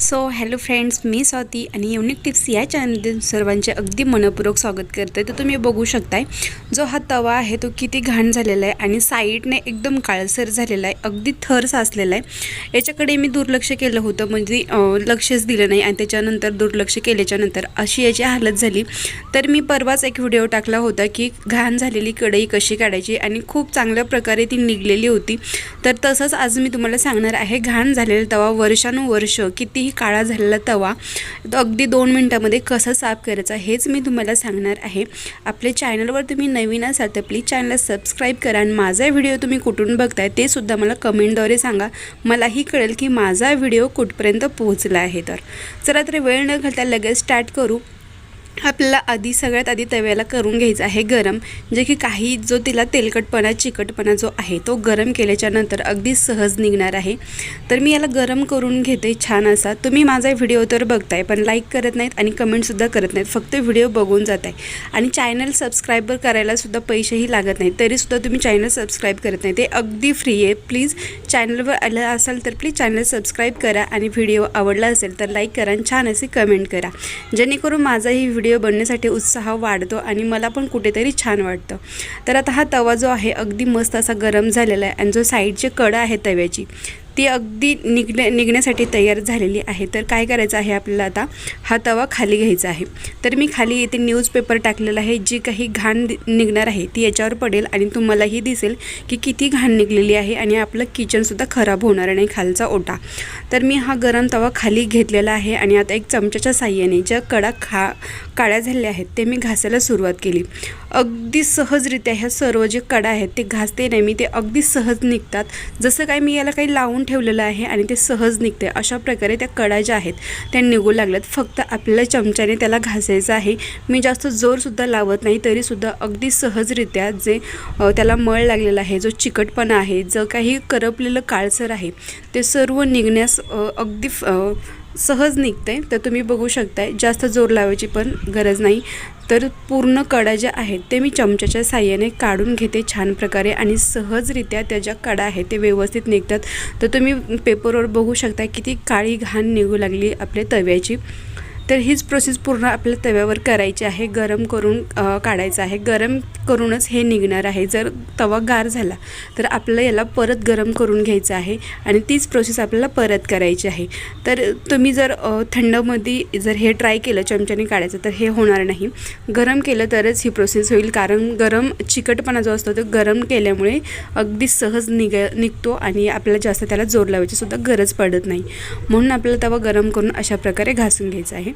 So hello friends मी स्वाती आणि unique tips या चॅनलमध्ये सर्वांचे अगदी मनपूर्वक स्वागत करते. तर तुम्ही बघू शकताय जो हा तवा आहे तो किती घाण झालेला आहे आणि साईडने एकदम काळसर झालेला आहे अगदी थर साचलेला आहे. याच्याकडे मी दुर्लक्ष केलं होतं म्हणजे लक्षच दिलं नाही आणि त्याच्यानंतर दुर्लक्ष केल्याच्यानंतर अशी याची हालत झाली. तर मी परवाच एक व्हिडिओ टाकला होता की घाण झालेली कढई कशी काढायची आणि खूप चांगल्या प्रकारे ती निघलेली होती. तर तसंच आज मी तुम्हाला सांगणार आहे घाण झालेला तवा वर्षानुवर्ष अगदी काळा झालेला तवा. तो अगदी दोन मिनटामध्ये कसा साफ करायचा हेच मी तुम्हाला सांगणार आहे. आपल्या चॅनलवर तुम्ही नवीन असाल तर प्लीज चॅनलला सबस्क्राईब करा आणि माझा व्हिडिओ तुम्ही कुठून बघताय ते सुद्धा मला कमेंटद्वारे सांगा. मलाही कळेल की माझा व्हिडिओ कुठपर्यंत पोहोचला आहे तर. चला तर वेळ न घालता लगेच स्टार्ट करू. आपल्याला आधी सगळ्यात आधी तव्याला करून घ्यायचं आहे गरम. जे की काही जो तिला तेलकटपणा चिकटपणा जो आहे तो गरम केल्याच्यानंतर अगदी सहज निघणार आहे. तर मी याला गरम करून घेते छान असा. तुम्ही माझा व्हिडिओ तर बघताय पण लाईक करत नाहीत आणि कमेंटसुद्धा करत नाहीत. फक्त व्हिडिओ बघून जात आहे आणि चॅनल सबस्क्राईबर करायलासुद्धा पैसेही लागत नाहीत. तरीसुद्धा तुम्ही चॅनल सबस्क्राईब करत नाही. ते अगदी फ्री आहे. प्लीज चॅनलवर आलं असाल तर प्लीज चॅनल सबस्क्राईब करा. आणि व्हिडिओ आवडला असेल तर लाईक करा आणि छान असे कमेंट करा. जेणेकरून माझाही व्हिडिओ बनण्यासाठी उत्साह वाढतो आणि मला पण कुठेतरी छान वाटतं. तर आता हा तवा जो आहे अगदी मस्त असा गरम झालेला आहे आणि जो साईडचे कडं आहे तव्याची ती अगदी निघण्या निघण्यासाठी तयार झालेली आहे. तर काय करायचं आहे आपल्याला आता? हा तवा खाली घ्यायचा आहे. तर मी खाली इथे न्यूजपेपर टाकलेला आहे. जी काही घाण निघणार आहे ती याच्यावर पडेल आणि तुम्हालाही दिसेल की किती घाण निघलेली आहे आणि आपलं किचनसुद्धा खराब होणार नाही खालचा ओटा. तर मी हा गरम तवा खाली घेतलेला आहे आणि आता एक चमच्याच्या साह्याने ज्या कडा खा काळ्या झालेल्या आहेत ते मी घासायला सुरुवात केली. अगदी सहजरित्या ह्या सर्व जे कडा आहेत ते घासते नाही मी ते अगदी सहज निघतात. जसं काय मी याला काही लावून ठेवलेलं आहे आणि ते सहज निघते अशा प्रकारे त्या कडा ज्या आहेत त्या निघू लागल्यात. फक्त आपल्याला चमच्याने त्याला घासायचं आहे. मी जास्त जोरसुद्धा लावत नाही तरीसुद्धा अगदी सहजरित्या जे त्याला मळ लागलेला आहे जो चिकटपणा आहे जो काही करपलेलं काळसर आहे ते सर्व निघण्यास अगदी फ- सहज निघते तर तुम्ही बघू शकताय जास्त जोर लावायची पण गरज नाही. तर पूर्ण कडा ज्या आहेत ते मी चमच्याच्या साह्याने काढून घेते छान प्रकारे आणि सहजरित्या त्या ज्या कडा आहेत ते व्यवस्थित निघतात. तर तुम्ही पेपरवर बघू शकता किती काळी घाण निघू लागली आपल्या तव्याची. तर हीच प्रोसेस पूर्ण आपल्या तव्यावर करायची आहे. गरम करून काढायचं आहे. गरम करूनच हे निघणार आहे. जर तवा गार झाला तर आपल्याला याला परत गरम करून घ्यायचं आहे आणि तीच प्रोसेस आपल्याला परत करायची आहे. तर तुम्ही जर थंडमध्ये जर हे ट्राय केलं चमच्याने काढायचं तर हे होणार नाही. गरम केलं तरच ही प्रोसेस होईल. कारण गरम चिकटपणा जो असतो तो गरम केल्यामुळे अगदी सहज निघ निघतो आणि आपल्याला जास्त त्याला जोर लावायची सुद्धा गरज पडत नाही. म्हणून आपल्याला तवा गरम करून अशा प्रकारे घासून घ्यायचा आहे.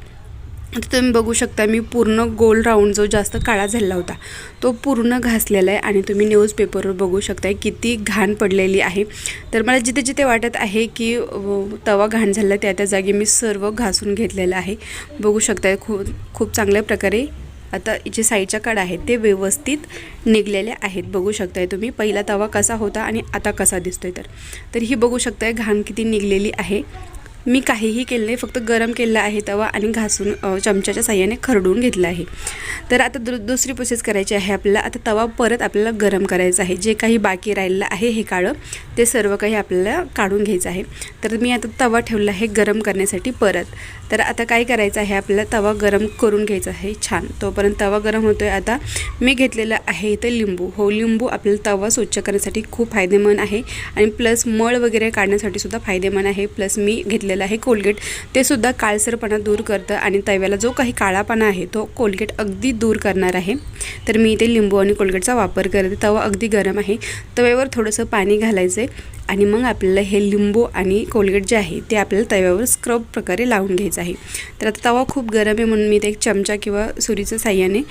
तर तुम्ही बघू शकता मी पूर्ण गोल राऊंड जो जास्त काळा झालेला होता तो पूर्ण घासलेला आहे आणि तुम्ही न्यूजपेपरवर बघू शकताय किती घाण पडलेली आहे. तर मला जिथे जिथे वाटत आहे की तवा घाण झाला त्या त्या जागी मी सर्व घासून घेतलेलं आहे. बघू शकताय खूप खूप चांगल्या प्रकारे आता जे साईडच्या कडा आहेत ते व्यवस्थित निघलेले आहेत. बघू शकताय तुम्ही पहिला तवा कसा होता आणि आता कसा दिसतोय तर. तर ही बघू शकताय घाण किती निघलेली आहे. मी काहीही केलं नाही फक्त गरम केलेला आहे तवा आणि घासून चमच्याच्या साह्याने खरडून घेतला आहे. तर आता दु दुसरी प्रोसेस करायची आहे आपल्याला. आता तवा परत आपल्याला गरम करायचा आहे. जे काही बाकी राहिलेलं आहे हे काळं ते सर्व काही आपल्याला काढून घ्यायचं आहे. तर मी आता तवा ठेवला आहे गरम करण्यासाठी परत. तर आता काय करायचं आहे आपल्याला? तवा गरम करून घ्यायचा आहे. छान. तोपर्यंत तवा गरम होतो आहे आता मी घेतलेलं आहे इथे लिंबू. हो लिंबू आपल्याला तवा स्वच्छ करण्यासाठी खूप फायदेमंद आहे. आणि प्लस मळ वगैरे काढण्यासाठी सुद्धा फायदेमंद आहे. प्लस मी घेतले घेतलेलं आहे कोलगेट. ते सुद्धा काळसरपणा दूर करतं आणि तव्याला जो काही काळापणा आहे तो कोलगेट अगदी दूर करणार आहे. तर मी इथे लिंबू आणि कोलगेटचा वापर करते. तवा अगदी गरम आहे. तव्यावर थोडंसं पाणी घालायचं आहे आणि मग आपल्याला हे लिंबू आणि कोलगेट जे आहे ते आपल्याला तव्यावर स्क्रब प्रकारे लावून घ्यायचं आहे. तर आता तवा खूप गरम आहे म्हणून मी ते एक चमचा किंवा सुरीच्या साह्याने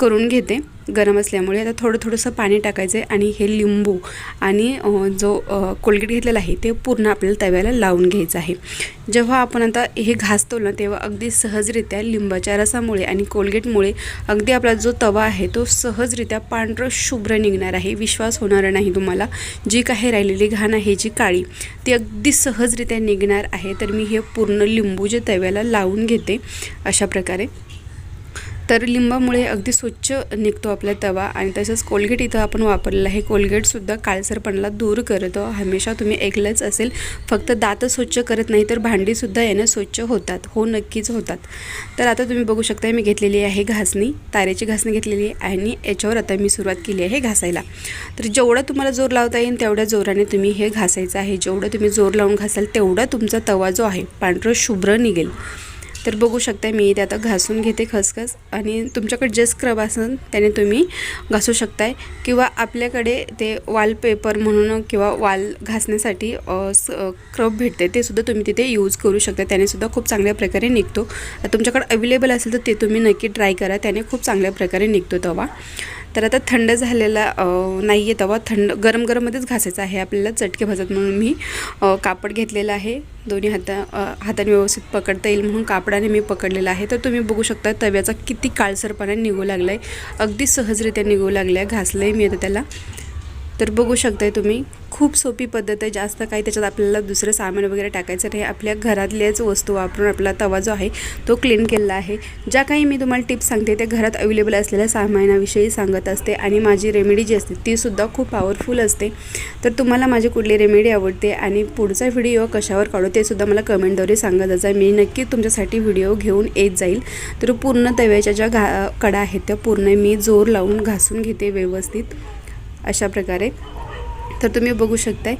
करून घेते. गरम असल्यामुळे आता थोडं थोडंसं पाणी टाकायचं आहे आणि हे लिंबू आणि जो कोलगेट घेतलेला आहे ते पूर्ण आपल्याला तव्याला लावून घ्यायचं आहे. जेव्हा आपण आता हे घासतो ना तेव्हा अगदी सहजरित्या लिंबाच्या रसामुळे आणि कोलगेटमुळे अगदी आपला जो तवा आहे तो सहजरित्या पांढरं शुभ्र निघणार आहे. विश्वास होणार नाही तुम्हाला. जी काही राहिलेली घाण आहे जी काळी ती अगदी सहजरित्या निघणार आहे. तर मी हे पूर्ण लिंबू जे तव्याला लावून घेते अशा प्रकारे तर लिंबामुळे अगदी स्वच्छ निघतो आपला तवा आणि तसंच कोलगेट इथं आपण वापरलेलं आहे. कोलगेटसुद्धा काळसरपणाला दूर करतो. हमेशा तुम्ही ऐकलंच असेल. फक्त दात स्वच्छ करत नाही तर भांडीसुद्धा यानं स्वच्छ होतात. हो नक्कीच होतात. तर आता तुम्ही बघू शकता मी घेतलेली आहे घासणी. तारेची घासणी घेतलेली आहे आणि याच्यावर आता मी सुरुवात केली आहे घासायला. तर जेवढा तुम्हाला जोर लावता येईल तेवढ्या जोराने तुम्ही हे घासायचं आहे. जेवढं तुम्ही जोर लावून घासाल तेवढा तुमचा तवा जो आहे पांढरं शुभ्र निघेल. तर बघू शकता मी इथे आता घासून घेते खसखस आणि तुमच्याकडे जे स्क्रब असेल त्याने तुम्ही घासू शकताय. किंवा आपल्याकडे ते वॉलपेपर म्हणून किंवा वाल घासण्यासाठी स्क्रब भेटते ते सुद्धा तुम्ही तिथे यूज करू शकता त्याने सुद्धा खूप चांगल्या प्रकारे निघतो. तुमच्याकडे अवेलेबल असेल तर ते तुम्ही नक्की ट्राय करा. त्याने खूप चांगल्या प्रकारे निघतो तवा तर आता थंड झालेला नाही आहे तवा. थंड गरम गरममध्येच घासायचा आहे. आपल्याला चटके भाजत म्हणून मी कापड घेतलेलं आहे. दोन्ही हाता हाताने व्यवस्थित पकडता येईल म्हणून कापडाने मी पकडलेलं आहे. तर तुम्ही बघू शकता तव्याचा किती काळसरपणा निघू लागला आहे अगदी सहजरित्या निघू लागला आहे घासलं आहे मी आता त्याला. तर बघू शकताय तुम्ही खूप सोपी पद्धत आहे. जास्त काही त्याच्यात आपल्याला दुसरं सामान वगैरे टाकायचं नाही. आपल्या घरातल्याच वस्तू वापरून आपला तवा जो आहे तो क्लीन केलेला आहे. ज्या काही मी तुम्हाला टिप्स सांगते त्या घरात अवेलेबल असलेल्या सामानाविषयी सांगत असते आणि माझी रेमेडी जी असते तीसुद्धा खूप पॉवरफुल असते. तर तुम्हाला माझी कुठली रेमेडी आवडते आणि पुढचा व्हिडिओ कशावर काढू ते सुद्धा मला कमेंटद्वारे सांगत असाय मी नक्की तुमच्यासाठी व्हिडिओ घेऊन येत जाईल. तर पूर्ण तव्याच्या ज्या घा कडा आहेत त्या पूर्ण मी जोर लावून घासून घेते व्यवस्थित. अशा प्रकारे. तर तुम्ही बघू शकताय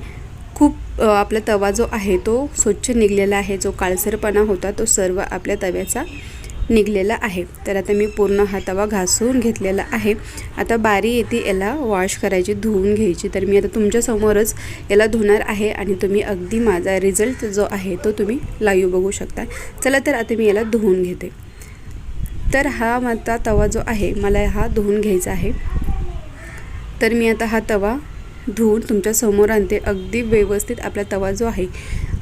खूप आपला तवा जो आहे तो स्वच्छ निघलेला आहे. जो काळसरपणा होता तो सर्व आपल्या तव्याचा निघलेला आहे. तर आता मी पूर्ण हा तवा घासून घेतलेला आहे. आता बारी येते याला वॉश करायची धुवून घ्यायची. तर मी आता तुमच्यासमोरच याला धुणार आहे आणि तुम्ही अगदी माझा रिझल्ट जो आहे तो तुम्ही लाईव्ह बघू शकता. चला तर आता मी याला धुवून घेते. तर हा माझा तवा जो आहे मला हा धुवून घ्यायचा आहे. तर मी आता हा तवा धुवून तुमच्यासमोर आणते. अगदी व्यवस्थित आपला तवा जो आहे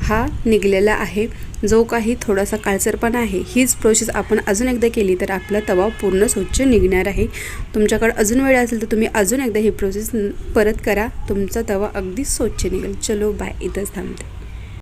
हा निघलेला आहे. जो काही थोडासा काळसरपणा आहे हीच प्रोसेस आपण अजून एकदा केली तर आपला तवा पूर्ण स्वच्छ निघणार आहे. तुमच्याकडे अजून वेळ असेल तर तुम्ही अजून एकदा ही प्रोसेस परत करा. तुमचा तवा अगदी स्वच्छ निघेल. चलो बाय इथंच थांबते.